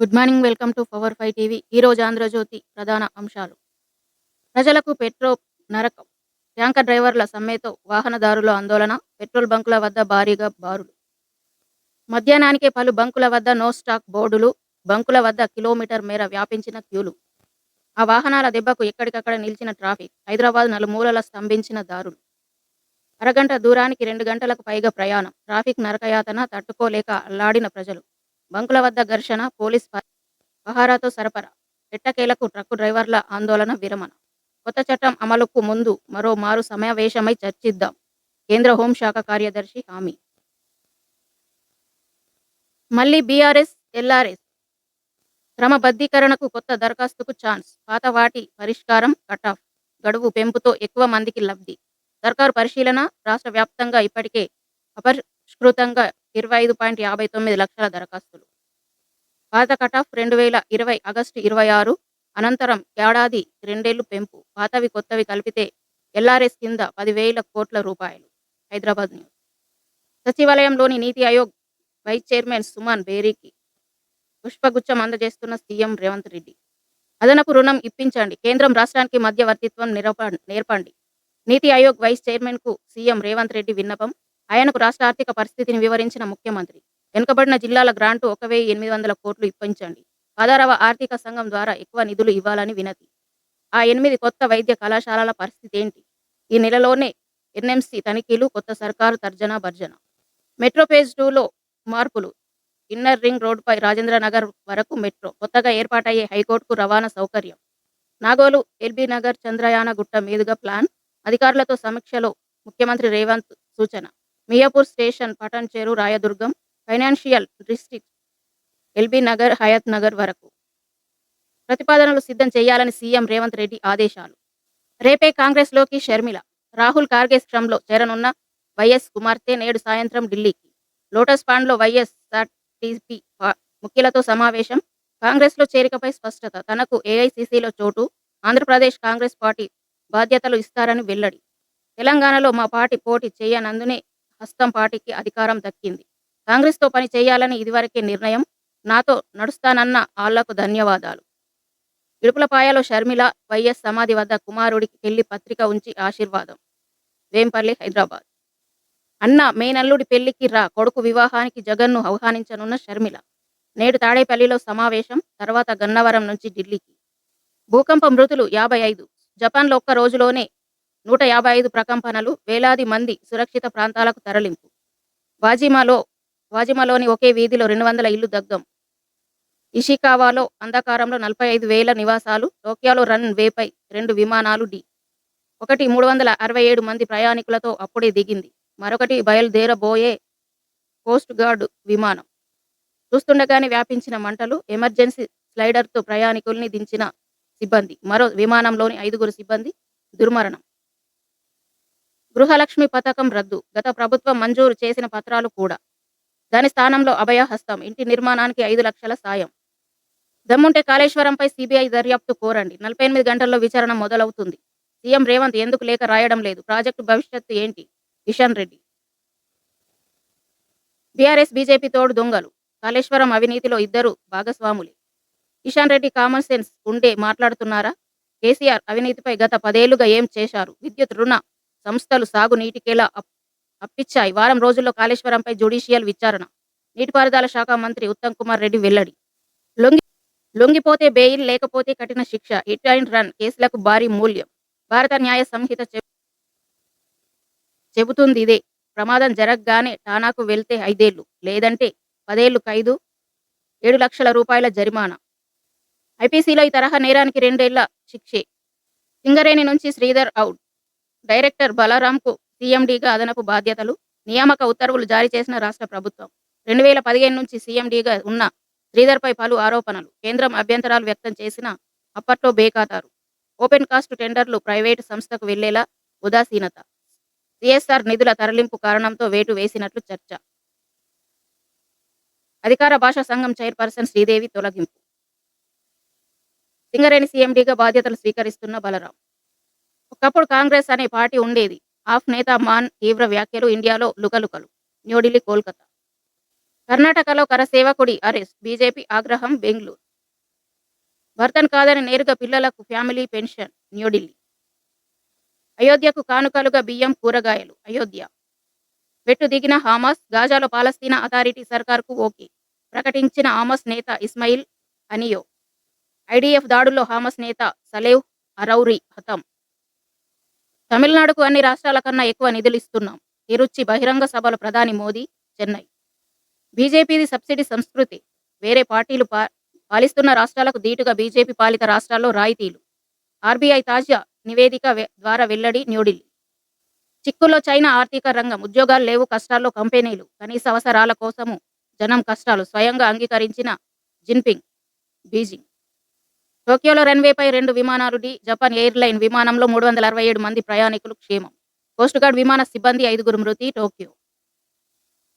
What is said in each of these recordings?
Good morning welcome to power five TV. ఈరోజు ఆంధ్రజ్యోతి ప్రధాన అంశాలు. ప్రజలకు పెట్రో నరకం. ట్యాంకర్ డ్రైవర్ల సమ్మెతో వాహనదారుల ఆందోళన. పెట్రోల్ బంకుల వద్ద భారీగా బారులు. మధ్యాహ్నానికే పలు బంకుల వద్ద నో స్టాక్ బోర్డులు. బంకుల వద్ద కిలోమీటర్ మేర వ్యాపించిన క్యూలు. ఆ వాహనాల దెబ్బకు ఎక్కడికక్కడ నిలిచిన ట్రాఫిక్. హైదరాబాద్ నలుమూలల స్తంభించిన దారులు. అరగంట దూరానికి రెండు గంటలకు పైగా ప్రయాణం. ట్రాఫిక్ నరకయాతన తట్టుకోలేక అల్లాడిన ప్రజలు. బంకుల వద్ద ఘర్షణ పోలీస్ పహారాతో సరఫరా ఎట్టకేలకు ట్రక్కు డ్రైవర్ల ఆందోళన విరమణ. కొత్త చట్టం అమలుకు ముందు మరో మారు సమావేశమై చర్చిద్దాం. కేంద్ర హోంశాఖ కార్యదర్శి హామీ. మళ్ళీ బీఆర్ఎస్ ఎల్ఆర్ఎస్. క్రమబద్ధీకరణకు కొత్త దరఖాస్తుకు ఛాన్స్. పాత వాటి పరిష్కారం కటాఫ్ గడువు పెంపుతో ఎక్కువ మందికి లబ్ధి. సర్కారు పరిశీలన రాష్ట్ర వ్యాప్తంగా ఇప్పటికే అపరిష్కృతంగా ఇరవై ఐదు పాయింట్ యాభై తొమ్మిది లక్షల దరఖాస్తులు. పాత కటాఫ్ రెండు వేల ఇరవై ఆగస్టు ఇరవై ఆరు. అనంతరం ఏడాది రెండేళ్ళు పెంపు. పాతవి కొత్తవి కలిపితే ఎల్ఆర్ఎస్ కింద పదివేల కోట్ల రూపాయలు. హైదరాబాద్ న్యూస్. సచివాలయంలోని నీతి ఆయోగ్ వైస్ చైర్మన్ సుమన్ బేరీకి పుష్పగుచ్చం అందజేస్తున్న సీఎం రేవంత్ రెడ్డి. అదనపు రుణం ఇప్పించండి. కేంద్రం రాష్ట్రానికి మధ్యవర్తిత్వం నిరప నేర్పండి. నీతి ఆయోగ్ వైస్ చైర్మన్కు సీఎం రేవంత్ రెడ్డి విన్నపం. ఆయనకు రాష్ట్ర ఆర్థిక పరిస్థితిని వివరించిన ముఖ్యమంత్రి. వెనుకబడిన జిల్లాల గ్రాంటు ఒక వెయ్యి ఎనిమిది వందల కోట్లు ఇప్పించండి. పదారవ ఆర్థిక సంఘం ద్వారా ఎక్కువ నిధులు ఇవ్వాలని వినతి. ఆ ఎనిమిది కొత్త వైద్య కళాశాలల పరిస్థితి ఏంటి? ఈ నెలలోనే ఎన్ఎంసీ తనిఖీలు కొత్త సర్కారు తర్జన భర్జన. మెట్రో ఫేజ్ టూలో మార్పులు. ఇన్నర్ రింగ్ రోడ్డుపై రాజేంద్ర నగర్ వరకు మెట్రో. కొత్తగా ఏర్పాటయ్యే హైకోర్టుకు రవాణా సౌకర్యం. నాగోలు ఎల్బీ నగర్ చంద్రయాన గుట్ట మీదుగా ప్లాన్. అధికారులతో సమీక్షలో ముఖ్యమంత్రి రేవంత్ సూచన. Miyapur station Patancheru Rayadurgam financial district LB Nagar Hayat Nagar వరకు. ప్రతిపాదనలు సిద్ధం చేయాలని సీఎం రేవంత్ రెడ్డి ఆదేశాలు. రేపే కాంగ్రెస్లోకి షర్మిల రాహుల్ కార్గేశ్రంలో చేరనున్న వైఎస్ కుమార్తె నేడు సాయంత్రం ఢిల్లీకి. లోటస్ పాండ్లో వైఎస్ టీపీ ముఖ్యులతో సమావేశం. కాంగ్రెస్లో చేరికపై స్పష్టత తనకు ఏఐసీసీలో చోటు ఆంధ్రప్రదేశ్ కాంగ్రెస్ పార్టీ బాధ్యతలు ఇస్తారని వెల్లడి. తెలంగాణలో మా పార్టీ పోటీ చేయనందునే హస్తం పార్టీకి అధికారం దక్కింది. కాంగ్రెస్తో పని చేయాలని ఇదివరకే నిర్ణయం. నాతో నడుస్తానన్న ఆళ్ళకు ధన్యవాదాలు. ఇడుపులపాయలో షర్మిల వైఎస్ సమాధి వద్ద కుమారుడికి పెళ్ళి పత్రిక ఉంచి ఆశీర్వాదం. వేంపల్లి హైదరాబాద్. అన్న మేనల్లుడి పెళ్ళికి రా కొడుకు వివాహానికి జగన్ను ఆహ్వానించనున్న షర్మిల. నేడు తాడేపల్లిలో సమావేశం తర్వాత గన్నవరం నుంచి ఢిల్లీకి. భూకంప మృతులు యాభై ఐదు. జపాన్లో ఒక్క రోజులోనే నూట యాభై ఐదు ప్రకంపనలు వేలాది మంది సురక్షిత ప్రాంతాలకు తరలింపు. వాజిమాలో వాజిమాలోని ఒకే వీధిలో రెండు వందల ఇల్లు దగ్ధం. ఇషికావాలో అంధకారంలో నలభై ఐదు వేల నివాసాలు టోక్యోలో రన్ వేపై రెండు విమానాలు డి. ఒకటి మూడు వందల అరవై ఏడు మంది ప్రయాణికులతో అప్పుడే దిగింది. మరొకటి బయలుదేరబోయే కోస్ట్ గార్డ్ విమానం. చూస్తుండగానే వ్యాపించిన మంటలు ఎమర్జెన్సీ స్లైడర్తో ప్రయాణికుల్ని దించిన సిబ్బంది. మరో విమానంలోని ఐదుగురు సిబ్బంది దుర్మరణం. గృహలక్ష్మి పథకం రద్దు. గత ప్రభుత్వం మంజూరు చేసిన పత్రాలు కూడా దాని స్థానంలో అభయహస్తం ఇంటి నిర్మాణానికి ఐదు లక్షల సాయం. దమ్ముంటే కాళేశ్వరంపై సిబిఐ దర్యాప్తు కోరండి. నలభై ఎనిమిది గంటల్లో విచారణ మొదలవుతుంది. సీఎం రేవంత్ ఎందుకు లేఖ రాయడం లేదు? ప్రాజెక్టు భవిష్యత్తు ఏంటి? కిషన్ రెడ్డి. బీఆర్ఎస్ బీజేపీ తోడు దొంగలు. కాళేశ్వరం అవినీతిలో ఇద్దరు భాగస్వాములే. కిషన్ రెడ్డి కామన్ సెన్స్ ఉండే మాట్లాడుతున్నారా? కేసీఆర్ అవినీతిపై గత పదేళ్ళుగా ఏం చేశారు? విద్యుత్ రుణ సంస్థలు సాగు నీటికేలా అప్పిచ్చాయి. వారం రోజుల్లో కాళేశ్వరంపై జ్యుడిషియల్ విచారణ. నీటిపారుదల శాఖ మంత్రి ఉత్తమ్ కుమార్ రెడ్డి వెల్లడి. లొంగి లొంగిపోతే బెయిల్ లేకపోతే కఠిన శిక్ష. Hit and run. కేసులకు భారీ మూల్యం. భారత న్యాయ సంహిత చెబుతుంది ఇదే. ప్రమాదం జరగగానే ఠానాకు వెళ్తే ఐదేళ్ళు. లేదంటే పదేళ్ళు ఖైదు ఏడు లక్షల రూపాయల జరిమానా. ఐపీసీలో ఈ తరహా నేరానికి రెండేళ్ళ శిక్షే. సింగరేణి నుంచి శ్రీధర్ అవుట్ డైరెక్టర్ బలరాంకు సీఎండీగా అదనపు బాధ్యతలు నియామక ఉత్తర్వులు జారీ చేసిన రాష్ట్ర ప్రభుత్వం. రెండు వేల పదిహేను నుంచి సీఎండీగా ఉన్న శ్రీధర్పై పలు ఆరోపణలు. కేంద్రం అభ్యంతరాలు వ్యక్తం చేసిన అప్పట్లో బేఖాతారు. ఓపెన్ కాస్ట్ టెండర్లు ప్రైవేటు సంస్థకు వెళ్ళేలా ఉదాసీనత. సిఎస్ఆర్ నిధుల తరలింపు కారణంతో వేటు వేసినట్లు చర్చ. అధికార భాషా సంఘం చైర్పర్సన్ శ్రీదేవి తొలగింపు. సింగరేణి సీఎండీగా బాధ్యతలు స్వీకరిస్తున్న బలరాం. ఒకప్పుడు కాంగ్రెస్ అనే పార్టీ ఉండేది. ఆఫ్ నేత మాన్ తీవ్ర వ్యాఖ్యలు ఇండియాలో లుకలుకలు. న్యూఢిల్లీ కోల్కతా. కర్ణాటకలో కరసేవకుడి అరెస్ట్ బీజేపీ ఆగ్రహం బెంగళూరు. భర్తను కాదని నేరుగా పిల్లలకు ఫ్యామిలీ పెన్షన్ న్యూఢిల్లీ. అయోధ్యకు కానుకలుగా బియ్యం కూరగాయలు అయోధ్య. వెట్టు దిగిన హామాస్ గాజాలో పాలస్తీనా అథారిటీ సర్కార్కు ఓకే. ప్రకటించిన హామస్ నేత ఇస్మాయిల్ అనియో. ఐడిఎఫ్ దాడుల్లో హామస్ నేత సలేవ్ అరౌరి హతం. తమిళనాడుకు అన్ని రాష్ట్రాల కన్నా ఎక్కువ నిధులు ఇస్తున్నాం తిరుచి బహిరంగ సభలో ప్రధాని మోదీ చెన్నై. బీజేపీది సబ్సిడీ సంస్కృతి. వేరే పార్టీలు పా పాలిస్తున్న రాష్ట్రాలకు దీటుగా బీజేపీ పాలిత రాష్ట్రాల్లో రాయితీలు. ఆర్బీఐ తాజా నివేదిక ద్వారా వెల్లడి న్యూఢిల్లీ. చిక్కుల్లో చైనా ఆర్థిక రంగం. ఉద్యోగాలు లేవు కష్టాల్లో కంపెనీలు. కనీస అవసరాల కోసము జనం కష్టాలు. స్వయంగా అంగీకరించిన జిన్పింగ్ బీజింగ్. టోక్యోలో రన్వేపై రెండు విమానాలు డి జపాన్ ఎయిర్లైన్ విమానంలో మూడు వందల అరవై ఏడు మంది ప్రయాణికులు క్షేమం. కోస్ట్ గార్డ్ విమాన సిబ్బంది ఐదుగురు మృతి టోక్యో.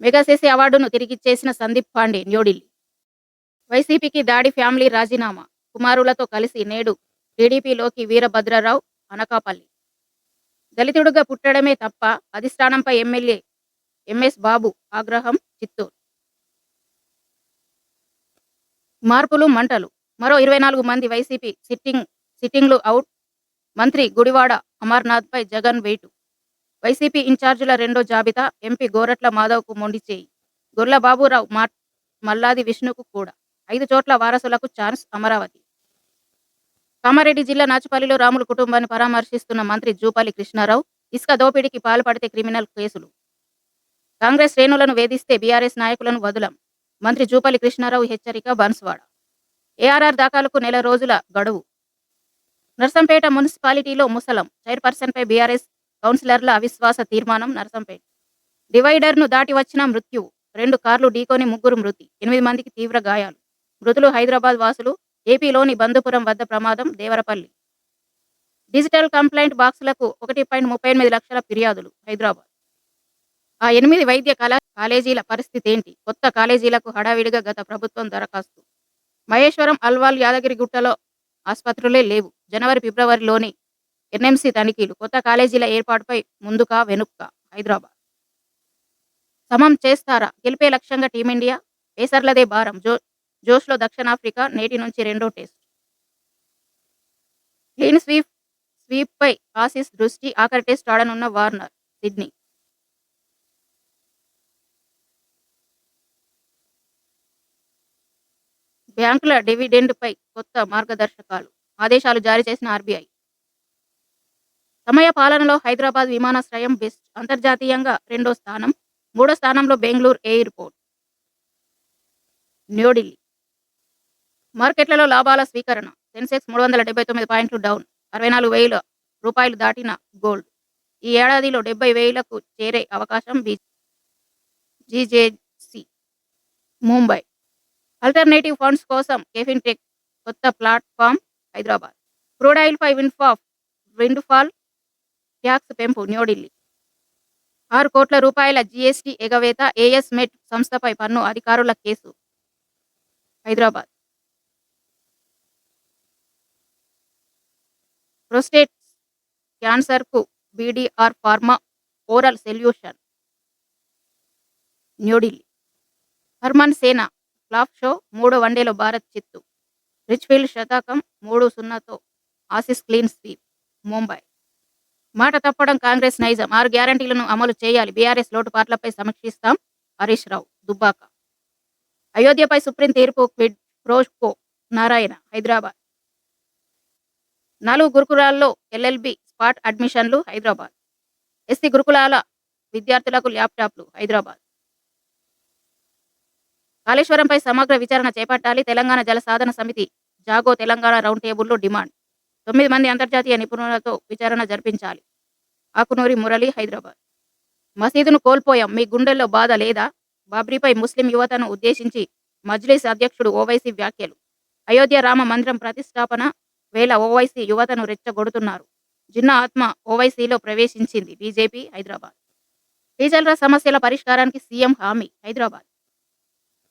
మెగాసేసి అవార్డును తిరిగిచ్చేసిన సందీప్ పాండే న్యూఢిల్లీ. వైసీపీకి దాడి ఫ్యామిలీ రాజీనామా. కుమారులతో కలిసి నేడు టీడీపీలోకి వీరభద్రరావు అనకాపల్లి. దళితుడుగా పుట్టడమే తప్ప అధిష్టానంపై ఎమ్మెల్యే ఎంఎస్ బాబు ఆగ్రహం చిత్తూరు. మార్పులు మంటలు. మరో ఇరవై నాలుగు మంది వైసీపీ సిట్టింగ్ సిట్టింగ్లు అవుట్. మంత్రి గుడివాడ అమర్నాథ్పై జగన్ వేటు. వైసీపీ ఇన్ఛార్జీల రెండో జాబితా ఎంపీ గోరట్ల మాధవ్కు మొండిచేయి గొర్ల బాబురావు మా మల్లాది విష్ణుకు కూడా. ఐదు చోట్ల వారసులకు ఛాన్స్ అమరావతి. కామారెడ్డి జిల్లా నాచుపల్లిలో రాములు కుటుంబాన్ని పరామర్శిస్తున్న మంత్రి జూపల్లి కృష్ణారావు ఇసుక దోపిడీకి పాల్పడితే క్రిమినల్ కేసులు. కాంగ్రెస్ శ్రేణులను వేధిస్తే బీఆర్ఎస్ నాయకులను వదులం. మంత్రి జూపల్లి కృష్ణారావు హెచ్చరిక బన్స్వాడ. ఏఆర్ఆర్ దాఖలకు నెల రోజుల గడువు. నర్సంపేట మున్సిపాలిటీలో ముసలం చైర్పర్సన్పై బీఆర్ఎస్ కౌన్సిలర్ల అవిశ్వాస తీర్మానం నర్సంపేట. డివైడర్ను దాటి వచ్చిన మృత్యువు రెండు కార్లు ఢీకొని ముగ్గురు మృతి ఎనిమిది మందికి తీవ్ర గాయాలు. మృతులు హైదరాబాద్ వాసులు ఏపీలోని బందుపురం వద్ద ప్రమాదం దేవరపల్లి. డిజిటల్ కంప్లైంట్ బాక్సులకు ఒకటి పాయింట్ ముప్పై ఎనిమిది లక్షల ఫిర్యాదులు హైదరాబాద్. ఆ ఎనిమిది వైద్య కళా కాలేజీల పరిస్థితి ఏంటి? కొత్త కాలేజీలకు హడావిడిగా గత ప్రభుత్వం దరఖాస్తు. మహేశ్వరం అల్వాల్ యాదగిరిగుట్టలో ఆసుపత్రులే లేవు. జనవరి ఫిబ్రవరిలోని ఎన్ఎంసీ తనిఖీలు. కొత్త కాలేజీల ఏర్పాటుపై ముందుకా వెనుక్క హైదరాబాద్. సమం చేస్తారా? గెలిపే లక్ష్యంగా టీమిండియా? పేసర్లదే భారం. జో జోష్లో దక్షిణాఫ్రికా నేటి నుంచి రెండో టెస్ట్. క్లీన్ స్వీప్ స్వీప్ పై ఆసీస్ దృష్టి ఆఖరి టెస్ట్ ఆడనున్న వార్నర్ సిడ్నీ. బ్యాంకుల డివిడెండ్పై కొత్త మార్గదర్శకాలు ఆదేశాలు జారీ చేసిన ఆర్బీఐ. సమయ పాలనలో హైదరాబాద్ విమానాశ్రయం బెస్ట్ అంతర్జాతీయంగా రెండో స్థానం మూడో స్థానంలో బెంగళూరు ఎయిర్పోర్ట్ న్యూఢిల్లీ. మార్కెట్లలో లాభాల స్వీకరణ సెన్సెక్స్ మూడు వందల డెబ్బై తొమ్మిది పాయింట్లు డౌన్ అరవై నాలుగు వేల రూపాయలు దాటిన గోల్డ్. ఈ ఏడాదిలో డెబ్బై వేలకు చేరే అవకాశం B GJC Mumbai. Alternative funds కోసం కేఫిన్ టెక్ కొత్త ప్లాట్ఫామ్ హైదరాబాద్. క్రూడ్ ఆయిల్ పై విన్ఫాఫ్ విండ్ఫాల్ ట్యాక్స్ పెంపు న్యూఢిల్లీ ఆరు కోట్ల రూపాయల జీఎస్టీ ఎగవేత ఏఎస్ మెట్ సంస్థపై పన్ను అధికారుల కేసు Hyderabad. Prostate క్యాన్సర్కు BDR pharma oral solution New Delhi Harman సేన ఫ్లాప్ షో మూడో వన్డేలో భారత్ చిత్తు. రిచ్ఫీల్డ్ శతకం మూడు సున్నాతో ఆసిస్ క్లీన్ స్వీప్ ముంబై. మాట తప్పడం కాంగ్రెస్ నైజం. ఆరు గ్యారంటీలను అమలు చేయాలి. బీఆర్ఎస్ లోటుపాట్లపై సమీక్షిస్తాం హరీష్ రావు దుబ్బాక. అయోధ్యపై సుప్రీం తీర్పు quid pro quo Narayana Hyderabad. నాలుగు గురుకులాల్లో ఎల్ఎల్బి స్పాట్ అడ్మిషన్లు హైదరాబాద్. ఎస్సీ గురుకులాల విద్యార్థులకు ల్యాప్టాప్లు హైదరాబాద్. కాళేశ్వరంపై సమగ్ర విచారణ చేపట్టాలి. తెలంగాణ జల సాధన సమితి జాగో తెలంగాణ రౌండ్ టేబుల్లో డిమాండ్. తొమ్మిది మంది అంతర్జాతీయ నిపుణులతో విచారణ జరిపించాలి. ఆకునూరి మురళి హైదరాబాద్. మసీదును కోల్పోయాం. మీ గుండెల్లో బాధ లేదా? బాబ్రీపై ముస్లిం యువతను ఉద్దేశించి మజ్లిస్ అధ్యక్షుడు ఓవైసీ వ్యాఖ్యలు. అయోధ్య రామ మందిరం ప్రతిష్టాపన వేళ ఓవైసీ యువతను రెచ్చగొడుతున్నారు. జిన్నా ఆత్మ ఓవైసీలో ప్రవేశించింది. బీజేపీ హైదరాబాద్. టీచర్ల సమస్యల పరిష్కారానికి సీఎం హామీ హైదరాబాద్.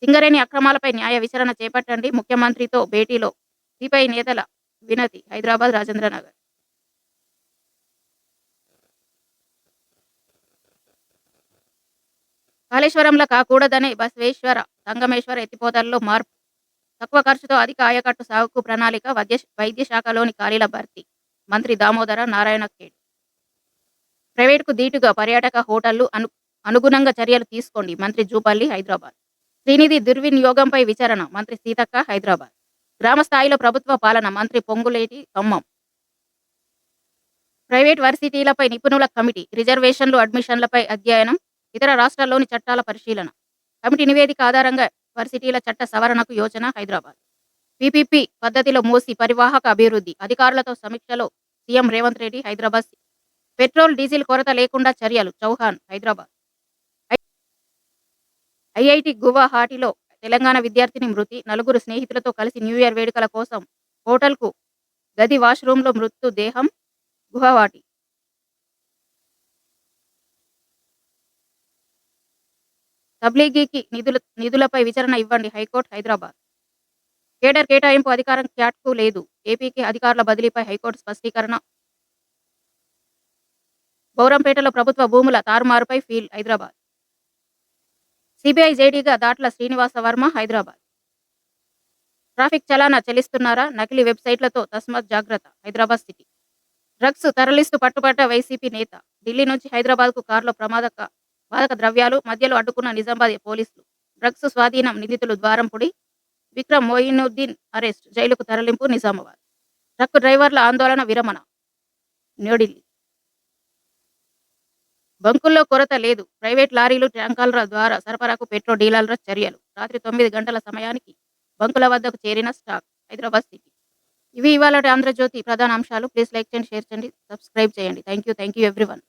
సింగరేణి అక్రమాలపై న్యాయ విచారణ చేపట్టండి. ముఖ్యమంత్రితో భేటీలో సిపిఐ నేతల వినతి హైదరాబాద్ రాజేంద్రనగర్. కాళేశ్వరంలో కాకూడదనే బసవేశ్వర సంగమేశ్వర ఎత్తిపోతల్లో మార్పు. తక్కువ ఖర్చుతో అధిక ఆయకట్టు సాగుకు ప్రణాళిక వైద్య వైద్య శాఖలోని ఖాళీల భర్తీ. మంత్రి దామోదర నారాయణ ఖేడ్. ప్రైవేటుకు దీటుగా పర్యాటక హోటళ్ళు అను అనుగుణంగా చర్యలు తీసుకోండి. మంత్రి జూపల్లి హైదరాబాద్. శ్రీనిధి దుర్వినియోగంపై విచారణ. మంత్రి సీతక్క హైదరాబాద్. గ్రామ స్థాయిలో ప్రభుత్వ పాలన మంత్రి పొంగులేటి ఖమ్మం. ప్రైవేట్ వర్సిటీలపై నిపుణుల కమిటీ రిజర్వేషన్లు అడ్మిషన్లపై అధ్యయనం ఇతర రాష్ట్రాల్లోని చట్టాల పరిశీలన. కమిటీ నివేదిక ఆధారంగా వర్సిటీల చట్ట సవరణకు యోచన హైదరాబాద్. పీపీపీ పద్ధతిలో మూసి పరివాహక అభివృద్ధి అధికారులతో సమీక్షలో CM Revanth Reddy Hyderabad. Petrol diesel కొరత లేకుండా చర్యలు చౌహాన్ హైదరాబాద్. ఐఐటి గువాహాటిలో తెలంగాణ విద్యార్థిని మృతి. నలుగురు స్నేహితులతో కలిసి న్యూ ఇయర్ వేడుకల కోసం హోటల్కు గది వాష్రూమ్లో మృత్యు దేహం గుహవాటి తబ్లీగీకి నిధుల నిధులపై విచారణ ఇవ్వండి హైకోర్టు హైదరాబాద్. కేడర్ కేటాయింపు అధికారం క్యాట్కు లేదు. ఏపీకి అధికారుల బదిలీపై హైకోర్టు స్పష్టీకరణ. బౌరంపేటలో ప్రభుత్వ భూముల తారుమారుపై ఫీల్ హైదరాబాద్. సిబిఐ జేడీగా దాట్ల శ్రీనివాస వర్మ హైదరాబాద్. ట్రాఫిక్ చలానా చెల్లిస్తున్నారా నకిలీ వెబ్సైట్లతో తస్మాత్ జాగ్రత్త హైదరాబాద్ సిటీ. డ్రగ్స్ తరలిస్తూ పట్టుబట్ట వైసీపీ నేత. ఢిల్లీ నుంచి హైదరాబాద్కు కారులో ప్రమాదక బాధక ద్రవ్యాలు మధ్యలో అడ్డుకున్న నిజామాబాద్ పోలీసులు. డ్రగ్స్ స్వాధీనం నిందితులు ద్వారంపుడి విక్రమ్ మొయినుద్దీన్ అరెస్ట్ జైలుకు తరలింపు నిజామాబాద్. ట్రక్ డ్రైవర్ల ఆందోళన విరమణ. న్యూఢిల్లీ. బంకుల్లో కొరత లేదు. ప్రైవేట్ లారీలు ట్యాంకర్ల ద్వారా సరఫరాకు పెట్రో డీలర్ల చర్యలు. రాత్రి తొమ్మిది గంటల సమయానికి బంకుల వద్దకు చేరిన స్టాక్ హైదరాబాద్ సిటీ. ఇవి ఇవాళ ఆంధ్రజ్యోతి ప్రధాన అంశాలు. ప్లీజ్ లైక్ చేయండి షేర్ చేయండి సబ్స్క్రైబ్ చేయండి. Thank you thank you everyone.